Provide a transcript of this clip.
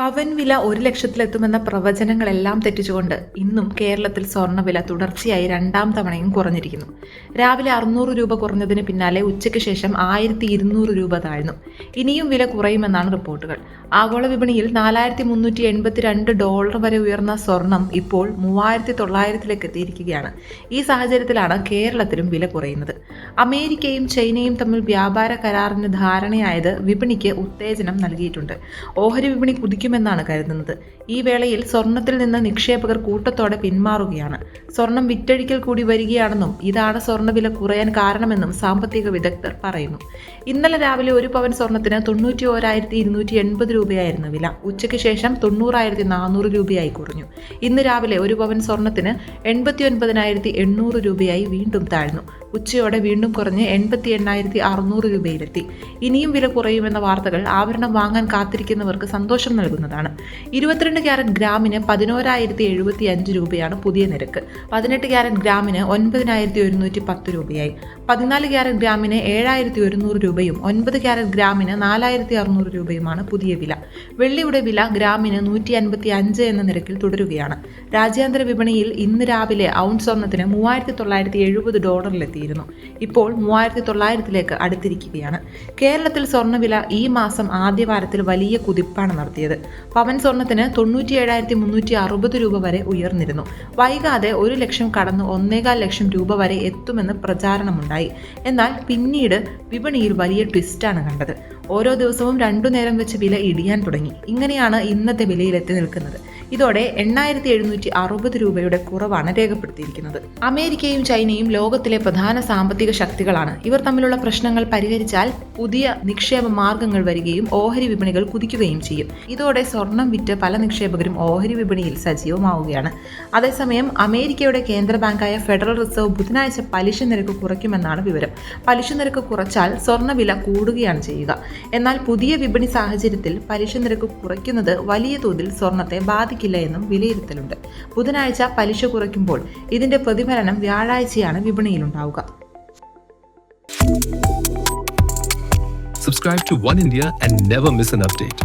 പവൻ വില ഒരു ലക്ഷത്തിലെത്തുമെന്ന പ്രവചനങ്ങളെല്ലാം തെറ്റിച്ചുകൊണ്ട് ഇന്നും കേരളത്തിൽ സ്വർണവില തുടർച്ചയായി രണ്ടാം തവണയും കുറഞ്ഞിരിക്കുന്നു. രാവിലെ അറുന്നൂറ് രൂപ കുറഞ്ഞതിന് പിന്നാലെ ഉച്ചയ്ക്ക് ശേഷം ആയിരത്തി ഇരുന്നൂറ് രൂപ താഴ്ന്നു. ഇനിയും വില കുറയുമെന്നാണ് റിപ്പോർട്ടുകൾ. ആഗോള വിപണിയിൽ നാലായിരത്തി മുന്നൂറ്റി എൺപത്തിരണ്ട് ഡോളർ വരെ ഉയർന്ന സ്വർണം ഇപ്പോൾ മൂവായിരത്തി തൊള്ളായിരത്തിലേക്ക് എത്തിയിരിക്കുകയാണ്. ഈ സാഹചര്യത്തിലാണ് കേരളത്തിലും വില കുറയുന്നത്. അമേരിക്കയും ചൈനയും തമ്മിൽ വ്യാപാര കരാറിന് ധാരണയായത് വിപണിക്ക് ഉത്തേജനം നൽകിയിട്ടുണ്ട്. ഓഹരി വിപണി കുതിക്കുമെന്നാണ് കരുതുന്നത്. ഈ വേളയിൽ സ്വർണത്തിൽ നിന്ന് നിക്ഷേപകർ കൂട്ടത്തോടെ പിന്മാറുകയാണ്. സ്വർണം വിറ്റഴിക്കൽ കൂടി വരികയാണെന്നും ഇതാണ് സ്വർണവില കുറയാൻ കാരണമെന്നും സാമ്പത്തിക വിദഗ്ധർ പറയുന്നു. ഇന്നലെ രാവിലെ ഒരു പവൻ സ്വർണത്തിന് തൊണ്ണൂറ്റി ഓരായിരത്തി ഇരുന്നൂറ്റി എൺപത് രൂപയായിരുന്നു വില. ഉച്ചയ്ക്ക് ശേഷം തൊണ്ണൂറായിരത്തി നാനൂറ് രൂപയായി കുറഞ്ഞു. ഇന്ന് രാവിലെ ഒരു പവൻ സ്വർണത്തിന് എൺപത്തി ഒൻപതിനായിരത്തി എണ്ണൂറ് രൂപയായി വീണ്ടും താഴ്ന്നു. ഉച്ചയോടെ വീണ്ടും കുറഞ്ഞ് എൺപത്തി എണ്ണായിരത്തി അറുന്നൂറ് രൂപയിലെത്തി. ഇനിയും വില കുറയുമെന്ന വാർത്തകൾ ആഭരണം വാങ്ങാൻ കാത്തിരിക്കുന്നവർക്ക് സന്തോഷം നൽകുന്നതാണ്. ഇരുപത്തിരണ്ട് ക്യാരറ്റ് ഗ്രാമിന് പതിനോരായിരത്തി എഴുപത്തി അഞ്ച് രൂപയാണ് പുതിയ നിരക്ക്. പതിനെട്ട് ക്യാരറ്റ് ഗ്രാമിന് ഒൻപതിനായിരത്തി ഒരുന്നൂറ്റി പത്ത് രൂപയായി. പതിനാല് ക്യാരറ്റ് ഗ്രാമിന് ഏഴായിരത്തി ഒരുന്നൂറ് രൂപയും ഒൻപത് ക്യാരറ്റ് ഗ്രാമിന് നാലായിരത്തി അറുന്നൂറ് രൂപയുമാണ് പുതിയ വില. വെള്ളിയുടെ വില ഗ്രാമിന് നൂറ്റി അൻപത്തി അഞ്ച് എന്ന നിരക്കിൽ തുടരുകയാണ്. രാജ്യാന്തര വിപണിയിൽ ഇന്ന് രാവിലെ ഔൺസ് സ്വർണത്തിന് മൂവായിരത്തി തൊള്ളായിരത്തി എഴുപത് ഡോളറിലെത്തിയിരുന്നു. ഇപ്പോൾ മൂവായിരത്തി തൊള്ളായിരത്തിലേക്ക് അടുത്തിരിക്കുകയാണ്. കേരളത്തിൽ സ്വർണവില ഈ മാസം ആദ്യവാരത്തിൽ വലിയ കുതിപ്പാണ് നടത്തിയത്. പവൻ സ്വർണത്തിന് തൊണ്ണൂറ്റി ഏഴായിരത്തി മുന്നൂറ്റി അറുപത് രൂപ വരെ ഉയർന്നിരുന്നു. വൈകാതെ ഒരു ലക്ഷം കടന്ന് ഒന്നേകാൽ ലക്ഷം രൂപ വരെ എത്തുമെന്ന് പ്രചാരണമുണ്ടായി. എന്നാൽ പിന്നീട് വിപണിയിൽ വലിയ ട്വിസ്റ്റാണ് കണ്ടത്. ഓരോ ദിവസവും രണ്ടു നേരം വെച്ച് വില ഇടിയാൻ തുടങ്ങി. ഇങ്ങനെയാണ് ഇന്നത്തെ വിലയിലെത്തി നിൽക്കുന്നത്. ഇതോടെ എണ്ണായിരത്തി എഴുന്നൂറ്റി അറുപത് രൂപയുടെ കുറവാണ് രേഖപ്പെടുത്തിയിരിക്കുന്നത്. അമേരിക്കയും ചൈനയും ലോകത്തിലെ പ്രധാന സാമ്പത്തിക ശക്തികളാണ്. ഇവർ തമ്മിലുള്ള പ്രശ്നങ്ങൾ പരിഹരിച്ചാൽ പുതിയ നിക്ഷേപ മാർഗങ്ങൾ വരികയും ഓഹരി വിപണികൾ കുതിക്കുകയും ചെയ്യും. ഇതോടെ സ്വർണം വിറ്റ് പല നിക്ഷേപകരും ഓഹരി വിപണിയിൽ സജീവമാവുകയാണ്. അതേസമയം അമേരിക്കയുടെ കേന്ദ്ര ബാങ്കായ ഫെഡറൽ റിസർവ് ബുധനാഴ്ച പലിശ നിരക്ക് കുറയ്ക്കുമെന്നാണ് വിവരം. പലിശ നിരക്ക് കുറച്ചാൽ സ്വർണവില കൂടുകയാണ് ചെയ്യുക. എന്നാൽ പുതിയ വിപണി സാഹചര്യത്തിൽ പലിശ നിരക്ക് കുറയ്ക്കുന്നത് വലിയ തോതിൽ സ്വർണത്തെ ബാധിക്കില്ല എന്നും വിലയിരുത്തലുണ്ട് ബുധനാഴ്ച പലിശ കുറയ്ക്കുമ്പോൾ ഇതിന്റെ പ്രതിഫലനം വ്യാഴാഴ്ചയാണ് വിപണിയിലുണ്ടാവുക Subscribe to One India and never miss an update.